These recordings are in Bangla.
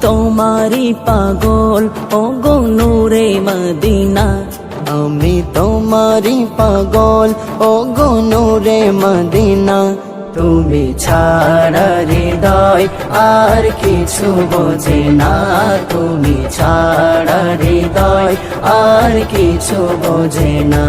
তোমারই পাগল ও গো নূরে মদিনা। আমি তোমারই পাগল ও গো নূরে মদিনা। তুমি ছাড়া হৃদয় আর কিছু বোঝে না। তুমি ছাড়া হৃদয় আর কিছু বোঝে না।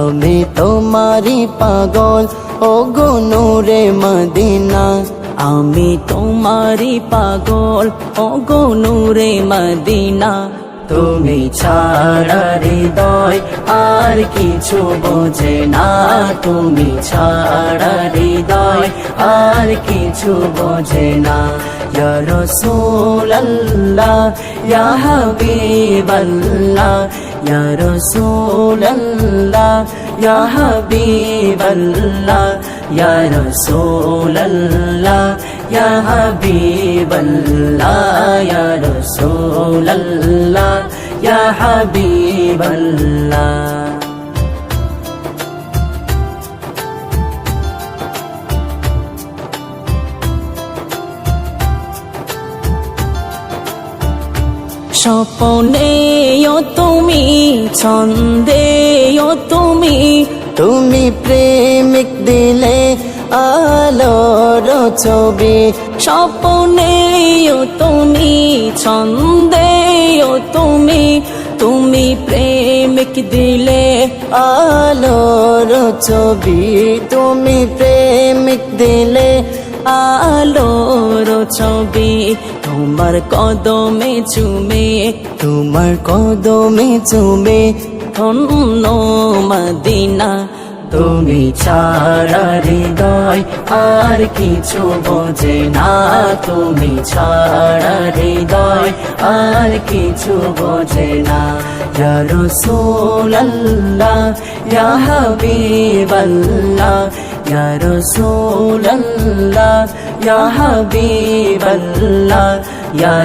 আমি তোমারই পাগল ও গো নূরে মদিনা। আমি তোমারই পাগল ও গো নূরে মদিনা। তুমি ছাড়া হৃদয় আর কিছু বোঝে না। তুমি ছাড়া হৃদয় আর কিছু বোঝে না। রাসূলুল্লাহ, ইয়া হাবিবাল্লাহ, ইয়া রাসূলুল্লাহ, ইয়া হাবিবাল্লাহ। ইয়া রাসূলুল্লাহ ইয়া হাবিবাল্লাহ ইয়া রাসূলুল্লাহ ইয়া হাবিবাল্লাহ স্বপনেও তুমি ছন্দেও তুমি তুমি প্রেমিক দিলে আলোর ছবি, স্বপনেও তুমি, ছন্দেও তুমি তুমি প্রেমিক দিলে আলোর ছবি, তুমি প্রেমিক দিলে আলোর ছবি, তোমার কদমে চুমে, তোমার কদমে চুমে ধন্য মদিনা। তুমি ছাড়া হৃদয় আর কিছু বোঝে না। তুমি ছাড়া হৃদয় আর কিছু বোঝে না। রাসূলুল্লাহ, ইয়া হাবিবাল্লাহ রাসূলুল্লাহ, ইয়া হাবিবাল্লাহ, ইয়া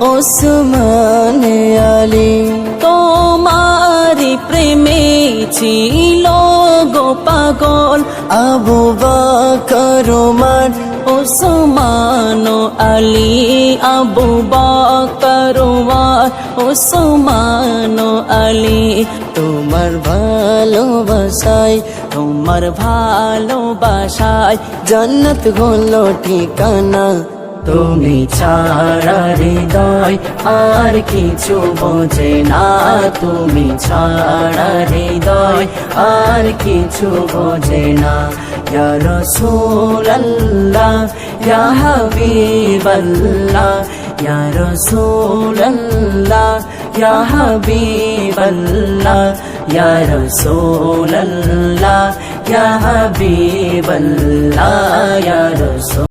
ওসমান আলী তোমার প্রেমে ছিল গো পাগল আবু বকর ওমর ওসমান আলী, আবু বকর ওসমান আলী। তোমার ভালোবাসায় তোমার ভালোবাসায় জান্নাত হলো ঠিকানা তুমি ছাড়া হৃদয় আর কিছু বোঝে না। তুমি ছাড়া হৃদয় আর কিছু বোঝে না। ইয়া রাসূলুল্লাহ, ইয়া হাবিবাল্লাহ, ইয়া রাসূলুল্লাহ, ইয়া হাবিবাল্লাহ, ইয়া রাসূলুল্লাহ, ইয়া হাবিবাল্লাহ, ইয়া রাসূল